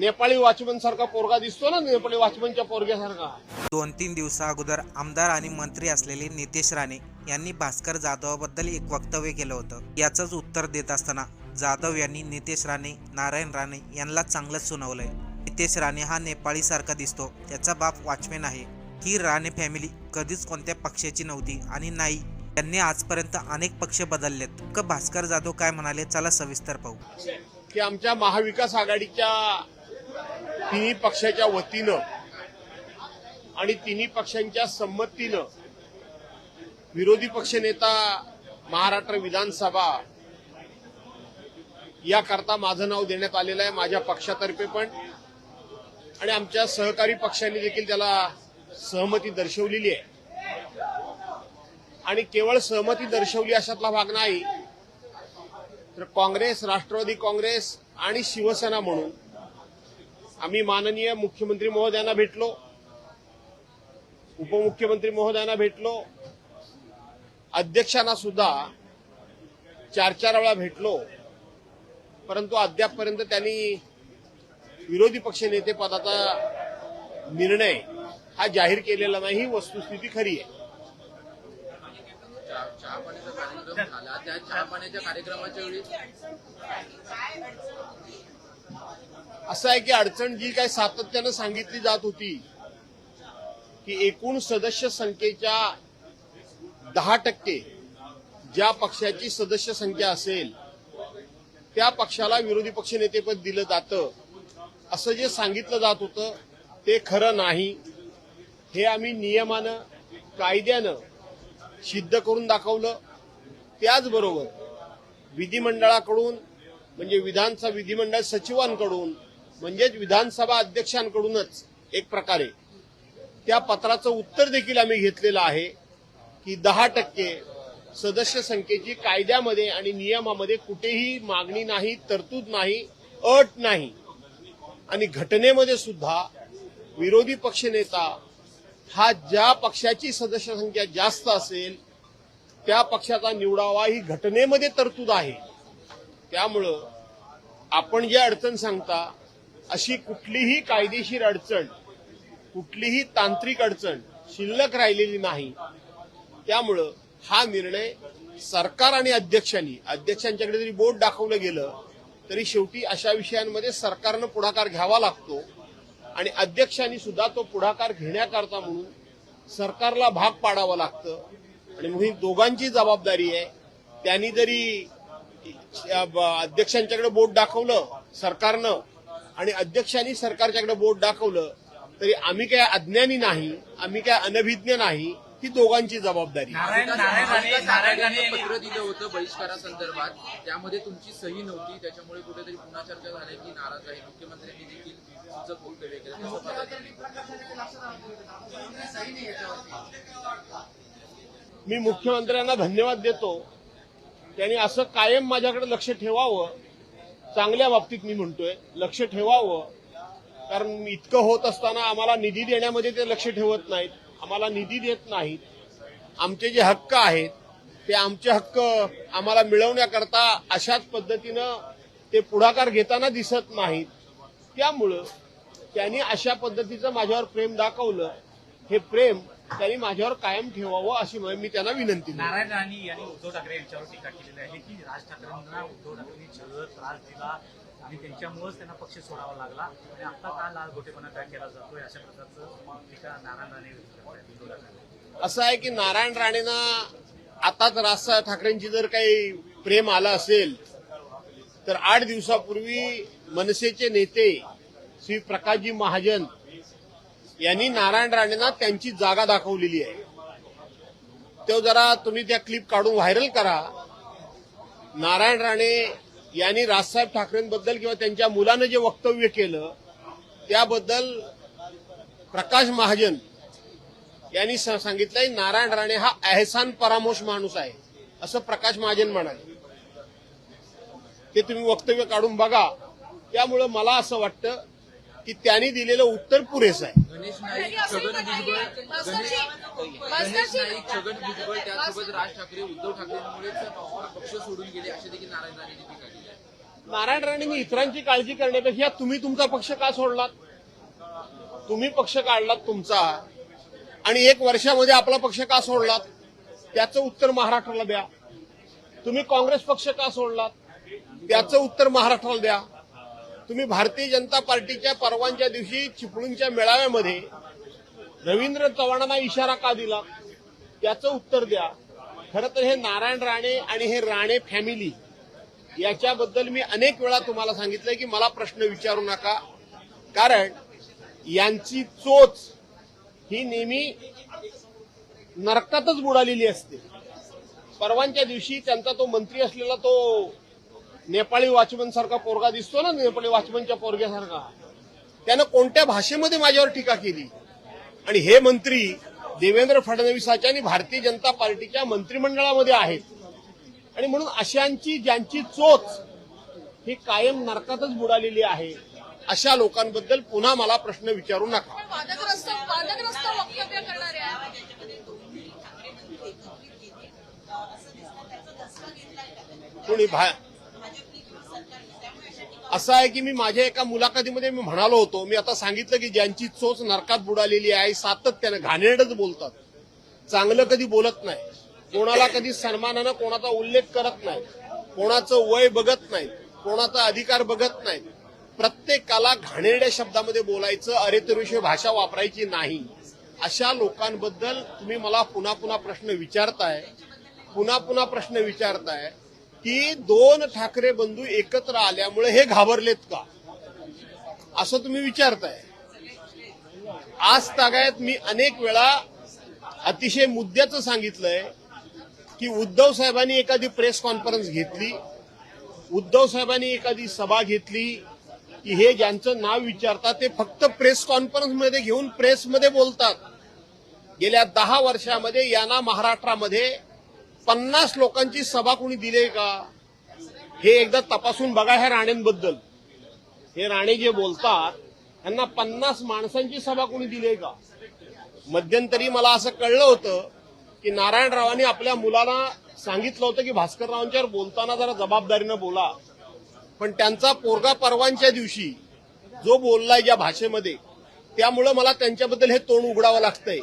Nepali watchman सारखा पोरगा दिसतो ना नेपाळी वॉचमनच्या पोरग्यासारखा. दोन तीन दिवसा अगोदर आमदार आणि मंत्री असलेले नितेश राणे यांनी भास्कर जाधवाबद्दल एक वक्तव्य केलं होतं. याचंच उत्तर देत असताना जाधव यांनी नितेश राणे नारायण राणे यांना चांगलंच सुनावलंय. नितेश राणे हा नेपाळी सारखा दिसतो त्याचा बाप वॉचमॅन आहे. ही राणे फॅमिली कधीच कोणत्या पक्षाची नव्हती आणि नाही. त्यांनी आजपर्यंत अनेक पक्ष बदललेत. क भास्कर जाधव काय म्हणाले चला सविस्तर पाहू. की आमच्या महाविकास आघाडीच्या तिन्ही पक्षाच्या वतीनं आणि तिन्ही पक्षांच्या संमतीनं विरोधी पक्षनेता महाराष्ट्र विधानसभा याकरता माझं नाव देण्यात आलेलं आहे माझ्या पक्षातर्फे पण. आणि आमच्या सहकारी पक्षांनी देखील त्याला सहमती दर्शवलेली आहे. आणि केवळ सहमती दर्शवली अशातला भाग नाही तर काँग्रेस राष्ट्रवादी काँग्रेस आणि शिवसेना म्हणून आम्ही माननीय मुख्यमंत्री महोदयांना भेटलो उपमुख्यमंत्री महोदयांना भेटलो अध्यक्षांना सुद्धा चार चार वेळा भेटलो परंतु अद्यापपर्यंत त्यांनी विरोधी पक्ष नेते पदाचा निर्णय हा जाहीर केलेला नाही ही वस्तुस्थिती खरी आहे. चहा चहा पाण्याचा कार्यक्रम झाला. त्या चहा पाण्याच्या कार्यक्रमाच्या वेळी असं आहे की अडचण जी काही सातत्यानं सांगितली जात होती की एकूण सदस्य संख्येच्या दहा टक्के ज्या पक्षाची सदस्य संख्या असेल त्या पक्षाला विरोधी पक्ष नेतेपद दिलं जातं. असं जे सांगितलं जात होतं ते खरं नाही. हे आम्ही नियमानं कायद्यानं सिद्ध करून दाखवलं. त्याचबरोबर विधिमंडळाकडून म्हणजे विधानसभा विधिमंडळ सचिवांकडून म्हणजेच विधानसभा अध्यक्षांकडूनच एक प्रकारे त्या पत्राचं उत्तर देखील आम्ही घेतलेलं आहे की दहा टक्के सदस्य संख्येची कायद्यामध्ये आणि नियमामध्ये कुठेही मागणी नाही तरतूद नाही अट नाही. आणि घटनेमध्ये सुद्धा विरोधी पक्षनेता हा ज्या पक्षाची सदस्य संख्या जास्त असेल त्या पक्षाचा निवडावा ही घटनेमध्ये तरतूद आहे. त्यामुळं आपण जे अडचण सांगता अशी कुठलीही कायदेशीर अडचण कुठलीही तांत्रिक अडचण शिल्लक राहिलेली नाही. त्यामुळं हा निर्णय सरकार आणि अध्यक्षांनी अध्यक्षांच्याकडे जरी बोट दाखवलं गेलं तरी शेवटी अशा विषयांमध्ये सरकारनं पुढाकार घ्यावा लागतो आणि अध्यक्षांनी सुद्धा तो पुढाकार घेण्याकरता म्हणून सरकारला भाग पाडावं लागतं. आणि म्हणून ही दोघांची जबाबदारी आहे. त्यांनी जरी अध्यक्षांच्याकडे बोट दाखवलं सरकारनं आणि अध्यक्षांनी सरकारच्याकडे बोट दाखवलं तरी आम्ही काय अज्ञानी नाही आम्ही काय अनभिज्ञ नाही ही दोघांची जबाबदारी. पत्र दिलं होतं बहिष्कारासंदर्भात. त्यामध्ये तुमची सही नव्हती त्याच्यामुळे कुठेतरी पुन्हा चर्चा झाली की नाराज आहे. मुख्यमंत्र्यांनी देखील सूचक वक्तव्य केलं. मी मुख्यमंत्र्यांना धन्यवाद देतो. त्यांनी असं कायम माझ्याकडे लक्ष ठेवावं. चांगल्या बाबतीत मी म्हणतोय लक्ष ठेवावं. कारण इतकं होत असताना आम्हाला निधी देण्यामध्ये ते लक्ष ठेवत नाहीत आम्हाला निधी देत नाहीत. आमचे जे हक्क आहेत ते आमचे हक्क आम्हाला मिळवण्याकरता अशाच पद्धतीनं ते पुढाकार घेताना दिसत नाहीत. त्यामुळं त्यांनी अशा पद्धतीचं माझ्यावर प्रेम दाखवलं. हे प्रेम त्यांनी माझ्यावर कायम ठेवावं अशी मी त्यांना विनंती नारायण राणे यांनी उद्धव ठाकरे यांच्यावर टीका केलेली आहे की राज ठाकरेंना उद्धव ठाकरेंनी छळ त्रास दिला आणि त्यांच्यामुळेच त्यांना पक्ष सोडावा लागला. आणि आता का लाल घोटेपणा काय केला जातोय अशा प्रकारचं टीका नारायण राणे असं आहे की नारायण राणेंना आताच राज ठाकरेंची जर काही प्रेम आलं असेल तर आठ दिवसापूर्वी मनसेचे नेते श्री प्रकाशजी महाजन यांनी नारायण राणेंना त्यांची जागा दाखवलेली आहे. तो जरा तुम्ही त्या क्लिप काढून व्हायरल करा. नारायण राणे यांनी राजसाहेब ठाकरेंबद्दल किंवा त्यांच्या मुलानं जे वक्तव्य केलं त्याबद्दल प्रकाश महाजन यांनी सांगितलंय नारायण राणे हा एहसान परामोश माणूस आहे असं प्रकाश महाजन म्हणाले. ते तुम्ही वक्तव्य काढून बघा. त्यामुळं मला असं वाटतं की त्यांनी दिलेलं उत्तर पुरेसं आहे. गणेश नाईक छगन भुजबळ गणेश गणेश नाईक छगन भुजबळ त्यासोबत राज ठाकरे उद्धव ठाकरेंमुळेच पक्ष सोडून गेले असे देखील नारायण राणेंनी टीका केली आहे. नारायण राणेंनी इतरांची काळजी करण्यापेक्षा तुम्ही तुमचा पक्ष का सोडलात? तुम्ही पक्ष काढलात तुमचा. आणि एक वर्षामध्ये आपला पक्ष का सोडलात? त्याचं उत्तर महाराष्ट्राला द्या. तुम्ही काँग्रेस पक्ष का सोडलात? त्याचं उत्तर महाराष्ट्राला द्या. तुम्ही भारतीय जनता पार्टीच्या परवांच्या दिवशी चिपळूणच्या मेळाव्यामध्ये रवींद्र चव्हाणांना इशारा का दिला? त्याचं उत्तर द्या. खरं तर हे नारायण राणे आणि हे राणे फॅमिली याच्याबद्दल मी अनेक वेळा तुम्हाला सांगितलं की मला प्रश्न विचारू नका. कारण यांची चोच ही नेहमी नरकातच बुडालेली असते. परवांच्या दिवशी त्यांचा तो मंत्री असलेला तो नेपाळी वॉचमन सारखा पोरगा दिसतो ना नेपाळी वॉचमनच्या पोरग्यासारखा. त्यानं कोणत्या भाषेमध्ये माझ्यावर टीका केली? आणि हे मंत्री देवेंद्र फडणवीसाच्या आणि भारतीय जनता पार्टीच्या मंत्रिमंडळामध्ये आहेत. आणि म्हणून अशांची ज्यांची चोच ही कायम नरकातच बुडालेली आहे अशा लोकांबद्दल पुन्हा मला प्रश्न विचारू नका. कोणी भा असं आहे की मी माझ्या एका मुलाखतीमध्ये मी म्हणालो होतो मी आता सांगितलं की ज्यांची चोच नरकात बुडालेली आहे सातत्यानं घाणेरडच बोलतात. चांगलं कधी बोलत नाही. कोणाला कधी सन्मानानं कोणाचा उल्लेख करत नाही. कोणाचं वय बघत नाही. कोणाचा अधिकार बघत नाही. प्रत्येकाला घाणेरड्या शब्दामध्ये बोलायचं अरे तरुषी भाषा वापरायची नाही. अशा लोकांबद्दल तुम्ही मला पुन्हा पुन्हा प्रश्न विचारताय पुन्हा पुन्हा प्रश्न विचारताय. की दोन ठाकरे बंधू एकत्र आल्यामुळे हे घाबरलेत का? असं तुम्ही विचारताय. आज तागायत मी अनेक वेळा अतिशय मुद्द्याचं सांगितलंय की उद्धव साहेबांनी एखादी प्रेस कॉन्फरन्स घेतली उद्धव साहेबांनी एखादी सभा घेतली की हे ज्यांचं नाव विचारतात ते फक्त प्रेस कॉन्फरन्समध्ये घेऊन प्रेसमध्ये बोलतात. गेल्या दहा वर्षामध्ये यांना महाराष्ट्रामध्ये पन्नास लोकांची सभा कोणी दिली का? हे एकदा तपासून बघा ह्या राणेंबद्दल. हे राणे जे बोलतात त्यांना पन्नास माणसांची सभा कोणी दिली का? मध्यंतरी मला असं कळलं होतं की नारायणरावांनी आपल्या मुलाला सांगितलं होतं की भास्कररावांच्यावर बोलताना जरा जबाबदारीनं बोला. पण त्यांचा पोरगा परवांच्या दिवशी जो बोललाय ज्या भाषेमध्ये त्यामुळं मला त्यांच्याबद्दल हे तोंड उघडावं लागतंय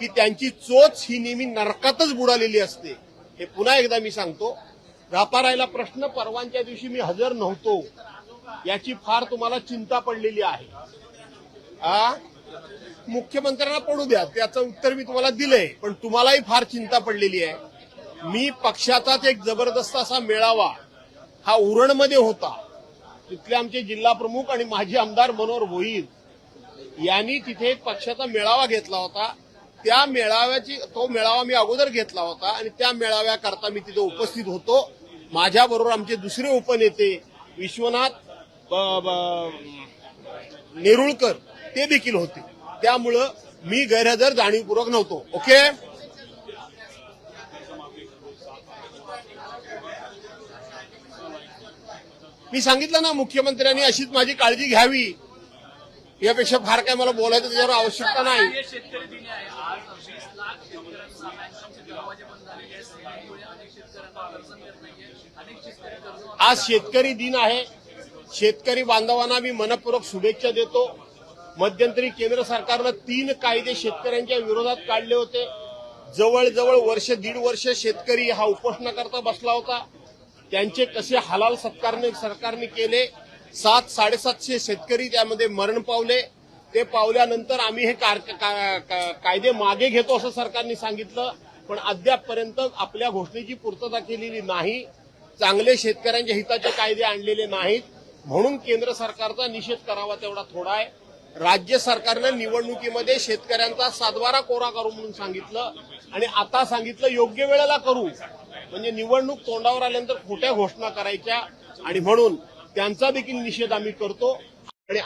की त्यांची चोच ही नेहमी नरकातच बुडालेली असते. हे पुन्हा एकदा मी सांगतो व्यापारायला प्रश्न परवांच्या दिवशी मी हजर नव्हतो याची फार तुम्हाला चिंता पडलेली आहे. आ? मुख्यमंत्र्यांना पडू द्या त्याचं उत्तर मी तुम्हाला दिलंय पण तुम्हालाही फार चिंता पडलेली आहे. मी पक्षाचाच एक जबरदस्त असा मेळावा हा उरणमध्ये होता. तिथले आमचे जिल्हा प्रमुख आणि माजी आमदार मनोहर भोईर यांनी तिथे एक पक्षाचा मेळावा घेतला होता. त्या मेळाव्याची तो मेळावा मी अगोदर घेतला होता आणि त्या मेळाव्याकरता मी तिथे उपस्थित होतो. माझ्याबरोबर आमचे दुसरे उपनेते विश्वनाथ नेरुळकर ते देखील होते. त्यामुळं मी गैरहजर जाणीवपूर्वक नव्हतो. ओके? मी सांगितलं ना मुख्यमंत्र्यांनी अशीच माझी काळजी घ्यावी. यापेक्षा फार काय मला बोलायचं त्याच्यावर आवश्यकता नाही शेतकरी दिन आहे आज वीस लाख शेतकऱ्यांचा बँकांचे दरवाजे बंद झालेले आहेत सेनेमुळे अनेक शेतकऱ्यांना कर्ज मिळत नाहीये अनेक शेतकरी कर्ज आज शेतकरी दिन आहे. शेतकरी बांधवांना मी मनपूर्वक शुभेच्छा देतो. मध्यंतरी केंद्र सरकारनं तीन कायदे शेतकऱ्यांच्या विरोधात काढले होते. जवळजवळ वर्ष दीड वर्ष शेतकरी हा उपोषणाकरता बसला होता. त्यांचे कसे हलाल सत्कारने सरकारने केले? सात साडेसातशे शेतकरी त्यामध्ये मरण पावले. ते पावल्यानंतर आम्ही हे कायदे मागे घेतो असं सरकारने सांगितलं. पण अद्यापपर्यंत आपल्या घोषणेची पूर्तता केलेली नाही. चांगले शेतकऱ्यांच्या हिताचे कायदे आणलेले नाहीत. म्हणून केंद्र सरकारचा निषेध करावा तेवढा थोडा आहे. राज्य सरकारनं निवडणुकीमध्ये शेतकऱ्यांचा सातबारा कोरा करू म्हणून सांगितलं. आणि आता सांगितलं योग्य वेळेला करू. म्हणजे निवडणूक तोंडावर आल्यानंतर खोट्या घोषणा करायच्या. आणि म्हणून त्यांचा देखील निषेध आम्ही करतो. आणि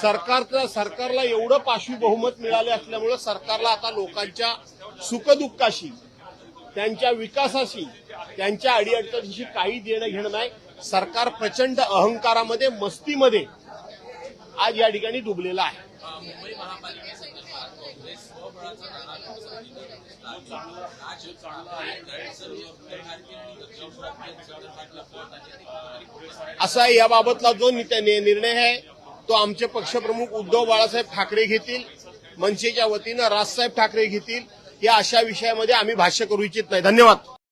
सरकारचं सरकारला एवढं पाशवी बहुमत मिळाले असल्यामुळे सरकारला आता लोकांच्या सुखदुःखाशी त्यांच्या विकासाशी त्यांच्या अडीअडचणीशी काही देणं घेणं नाही. सरकार प्रचंड अहंकारामध्ये मस्तीमध्ये आज या ठिकाणी डुबलेलं आहे. असा आहे याबाबतला जो निर्णय आहे तो आमचे पक्षप्रमुख उद्धव बाळासाहेब ठाकरे घेतील. मनसेच्या वतीनं राजसाहेब ठाकरे घेतील. या अशा विषयामध्ये आम्ही भाष्य करू इच्छित नाही. धन्यवाद.